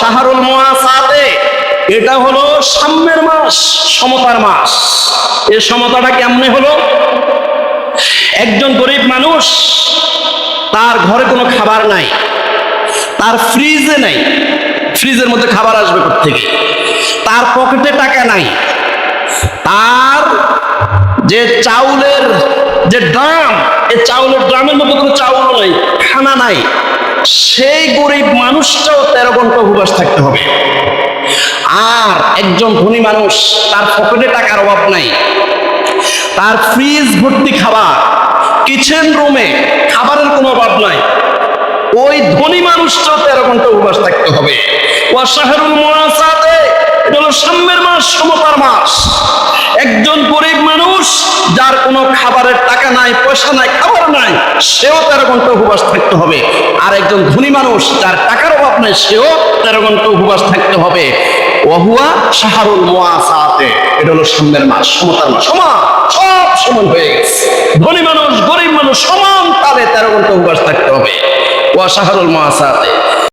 শাহরুল মুআসাতে, এটা হলো সাম্যের মাস, সমতার মাস। এই সমতাটা কেমনে হলো? একজন গরিব মানুষ, তার ঘরে কোনো খাবার নাই, তার ফ্রিজে নাই ফ্রিজের মধ্যে খাবার আসবে থেকে তার পকেটে টাকা নাই, তার যে চাউলের যে ড্রাম এই চাউলের ড্রামের মধ্যে কোনো চাউল নাই, খানা নাই। সেই গরিব মানুষটাও তেরো ঘণ্টা উপবাস থাকতে হবে। আর একজন ধনী মানুষ, তার পকেটে টাকার অভাব নাই। তার ফ্রিজ ভর্তি খাবার কিচেন রুমে খাবারের কোনো অভাব নাই। ওই ধনী মানুষটাও তেরো ঘণ্টা উপবাস থাকতে হবে। ওয়াশাহরুল মুআসাতে এটা হলো সাম্যের মাস সমতার মাস। একজন গরিব মানুষ, যার কোনো খাবারের টাকা নাই, পয়সা নাই, খাবার নাই, সেও তেরো ঘণ্টা উপবাস থাকতে হবে। আর একজন ধনী মানুষ যার টাকার অভাব নাই, সেও তেরো ঘণ্টা উপবাস থাকতে হবে। ওহুয়া শাহরুল মুআসাতে, এটা হলো সাম্যের মাস, সমতার মাস। সমান, সব সমান হয়ে গেছে। ধনী মানুষ, গরিব মানুষ, সমান তালে তেরো ঘণ্টা উপবাস থাকতে হবে। ওয়া শাহরুল মুআসাতে।